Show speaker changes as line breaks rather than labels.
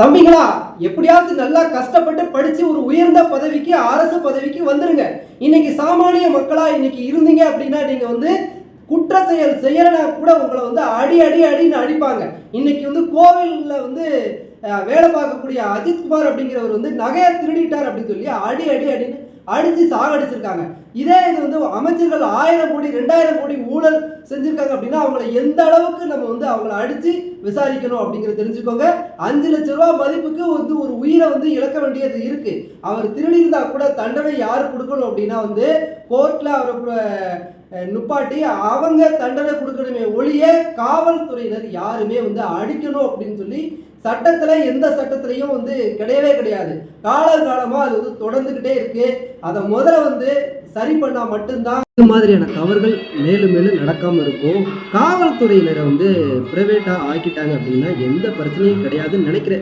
தம்பிங்களா எப்படியாவது நல்லா கஷ்டப்பட்டு படிச்சு ஒரு உயர்ந்த பதவிக்கு அரசு பதவிக்கு வந்துருங்க. இன்னைக்கு சாமானிய மக்களா இன்னைக்கு இருந்தீங்க அப்படின்னா நீங்க வந்து குற்ற செயல் செய்யலைனா கூட உங்களை வந்து அடி அடி அடின்னு அடிப்பாங்க. இன்னைக்கு வந்து கோவில்ல வந்து வேலை பார்க்கக்கூடிய அஜித்குமார் அப்படிங்கிறவர் வந்து நகையை திருடிட்டார் அப்படின்னு சொல்லி அடி அடி அடின்னு அடித்து சாகடிச்சிருக்காங்க. இதே இது வந்து அமைச்சர்கள் ஆயிரம் கோடி ரெண்டாயிரம் கோடி ஊழல் செஞ்சுருக்காங்க அப்படின்னா அவங்கள எந்த அளவுக்கு நம்ம வந்து அவங்கள அடித்து விசாரிக்கணும் அப்படிங்கிறத தெரிஞ்சுக்கோங்க. அஞ்சு லட்ச ரூபா மதிப்புக்கு வந்து ஒரு உயிரை வந்து இழக்க வேண்டியது இருக்கு. அவர் திருடியிருந்தா கூட தண்டனை யார் கொடுக்கணும் அப்படின்னா வந்து கோர்ட்ல அவரை நுப்பாட்டி அவங்க தண்டனை கொடுக்கணுமே ஒழிய காவல்துறையினர் யாருமே வந்து அடிக்கணும் அப்படின்னு சொல்லி சட்டத்தில் எந்த சட்டத்திலையும் வந்து கிடையவே கிடையாது. காலகாலமா அது வந்து தொடர்ந்துக்கிட்டே இருக்கு. அதை முதல்ல வந்து சரி பண்ணால் மட்டும்தான் இது மாதிரியான தவறுகள் மேலும் மேலும் நடக்காமல் இருக்கும். காவல்துறையினரை வந்து பிரைவேட்டாக ஆக்கிட்டாங்க அப்படின்னா எந்த பிரச்சனையும் கிடையாதுன்னு நினைக்கிறேன்.